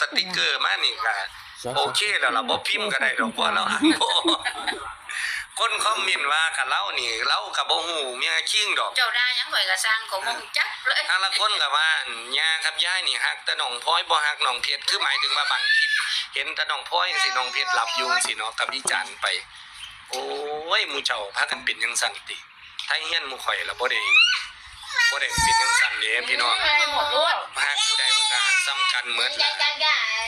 สติกเกอร์มานี่ค่ะโอเคแล้วล่ะบ่พิมพ์ก็ได้ดอกว่าเราอ่านบ่คนคอมเมนต์ว่ากับเรานี่เรากับบ่ฮู้เมียคิงดอก เจ้าได้ยังข่อยก็สร้างของมึงจักเลยทางละคนก็ว่าย่าครับย่ายนี่ฮักแต่น้องพลอยบ่ฮักน้องเพชรคือหมายถึงว่าบางคลิป เห็นแต่น้องพลอยสิน้องเพชรหลับอยู่สิเนาะกับวิจารณ์ไป โอ้ยหมู่เจ้าพากันเป็นจังซั่นติถ้าเฮียนหมู่ข่อยละบ่ได้บ่ได้เป็นจังซั่นเด้พี่น้องให้หมดรวดฮักผู้ใดมันก็ฮัก ซ้ำกันเหมือนล่ะ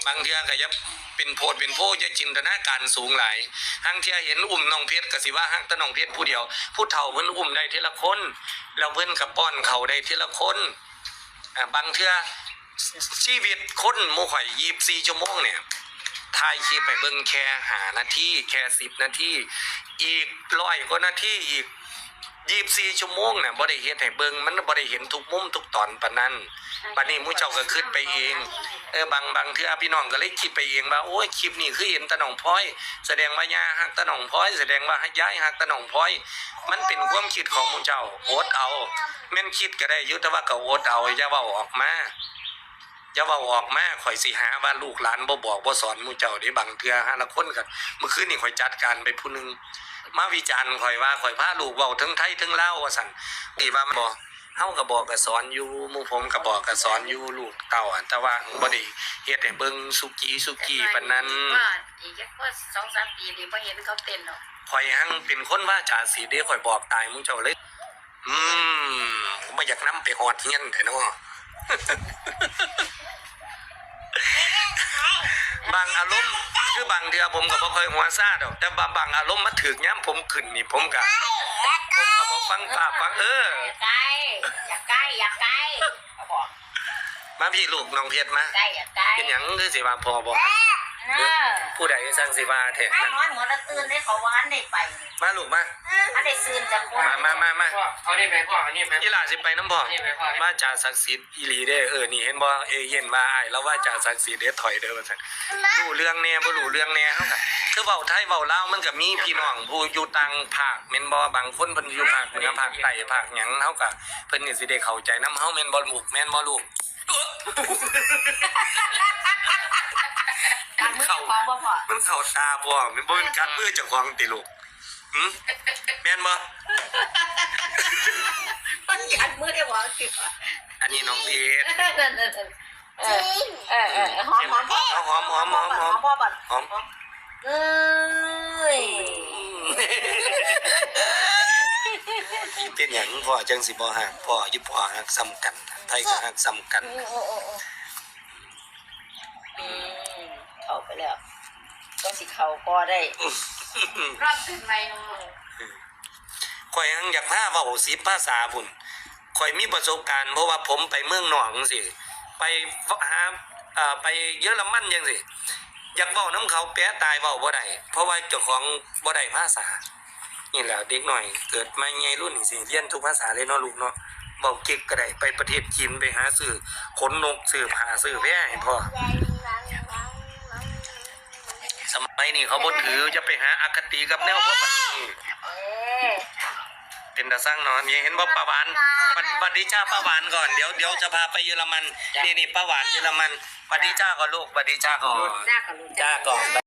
บางเทื่อก็อยับเป็นโพดเป็นโพจะจินตนาการสูงหลายทั้งเที่ยเห็นอุ้มน้องเพชรก็สิว่าฮักแต่น้องเพชรผู้เดียว ผู้เฒ่าเพิ่นอุ้มได้ทีละคนแล้วเพิ่นก็ป้อนเขาได้ทีละคนอ่าบางเทื่อชีวิตคนหมู่ข่อย24ชั่วโมงเนี่ยถ่ายคลิปไปเบิ่งแค่5นาทีแค่10นาทีอีกร้อยกว่านาทีอีก 24ชั่วโมงน่ะบ่ได้เฮ็ดให้เบิ่งมันบ่ได้เห็นทุกมุมทุกตอนปานนั้นบัดนี้หมู่เจ้าก็คิดไปเองเออบางบางเทื่อพี่น้องก็เลยคิดไปเองว่าโอ้ยคลิปนี้คือเห็นตะหนองพลอย แสดงว่าย่าฮักตะหนองพลอย แสดงว่าย้ายฮักตะหนองพลอย มันเป็นความคิดของหมูเจ้าโอดเอาแม่นคิดก็ได้อยุแต่ว่าก็โอดเอาอย่าเว้าออกมาอย่าเว้าออกมาข่อยสิหาว่าลูกหลานบ่บอกบ่สอนหมูเจ้าเด้บางเทื่อหาละคนกันเมื่อคืนนี่ข่อยจัดการไปผู้หนึง มาวิจารณ์ข่อยว่าข่อยพาลูกเว้าทั้งไทยทั้งลาวว่าซั่นนี่ว่ามันบ่เฮาก็บอกก็สอนอยู่หมู่ผมก็บอกก็สอนอยู่ลูกเต้าอันแต่ว่าบ่ได้เฮ็ดให้เบิ่งสุกี้สุกี้ปานนั้นว่าอีกแค่ว่าสองสามปีนี่บ่เห็นเขาเต้นหรอกข่อยหังเป็นคนว่าจาสีเด้ข่อยบอกตายมึงเจ้าเลย อืมผมบ่อยากนํไปฮอดเฮียนแท้เนาะบางอารมณ์ คือบางเทื่อผมก็บ่ค่อยหัวซาดอก แต่บางบางอารมณ์มาถึกยามผมขึ้นนี่ผมก็ผมก็บ่ฟังภาพฟังเออใกล้อย่าใกล้อย่าใกล้บอกมาพี่ลูกน้องเพชรมาใกล้อย่าใกล้เป็นหยังคือสิว่าพอบ่เออ ผู้ใดสั่งสิว่าแท้ถ้านั่นนอนหัวละตื่นได้เขาว่าหันได้ไปมาลูกมาถ้าได้ซื่นจากคนมามามามาพ่อเอานี่ไปพ่อเอานี่ไปอีหลาสิไปน้ำบ่นี่ไปพ่อว่าจ่าศักดิ์สิทธิ์อีหลีเด้อเออนี่เห็นบ่เอเย็นว่าอ้ายแล้วว่าจ่าศักดิ์สิทธิ์เด้อถอยเด้อว่าซั่นรู้เรื่องแน่บ่รู้เรื่องแน่เฮาก็คือเว้าไทยเว้าลาวมันก็มีพี่น้องผู้อยู่ต่างภาคแม่นบ่บางคนเพิ่นอยู่ภาคเหนือภาคใต้ภาคหยังเฮาก็เพิ่นนี่สิได้เข้าใจนํเฮาแม่นบ่ลูกแม่นบ่ลูก การมือของบ่พอมันเข้าตาบ่แม่นบ่เป็นการมือเจ้าของติลูกหึแม่นบ่มันยันมือได้หวังสิอันนี้น้องเพชรเออเออเออหอมหอมพ่อเอาหอมหอมหอมหอมพ่อบัดหอมเอ้ยเป็นอย่างพ่อจังสิบ่หักพ่ออยู่พ่อหักซ้ำกัน ไทยก็หักซ้ำกันอืม เข้าไปแล้วต้องสิเข้าพอได้รอบขึ้นไหมน้องข่อยยังอยากพาเว้าสิภาษาพุ่นข่อยมีประสบการณ์เพราะว่าผมไปเมืองนอกจังซี่ไปหาอ่าไปเยอรมันจังซี่อยากเว้านํเขาแปลตายเว้าบ่ได้เพราะว่าเจ้าของบ่ได้ภาษานี่แหละเด็กหน่อยเกิดมาใหญ่รุ่นนี่สิเรียนทุกภาษาเลยเนาะลูกเนาะเว้าเก่งก็ได้ไปประเทศจีนไปหาซื้อขนนกซื้อผ้าซื้อแพรให้พ่อ สมัยนี้เขาบ่ถือจะไปหาอคติกับแนวพวกนี้เออเป็นตาสร้างเนาะนี่เห็นว่าป้าหวานสวัสสวัสดีจ้าป้าหวานก่อนเดี๋ยวเดี๋ยวจะพาไปเยอรมันนี่นี่ป้าหวานเยอรมันสวัสดีจ้าก่อนลูกสวัสดีจ้าก่อนจ้ากับลูกจ้าก่อน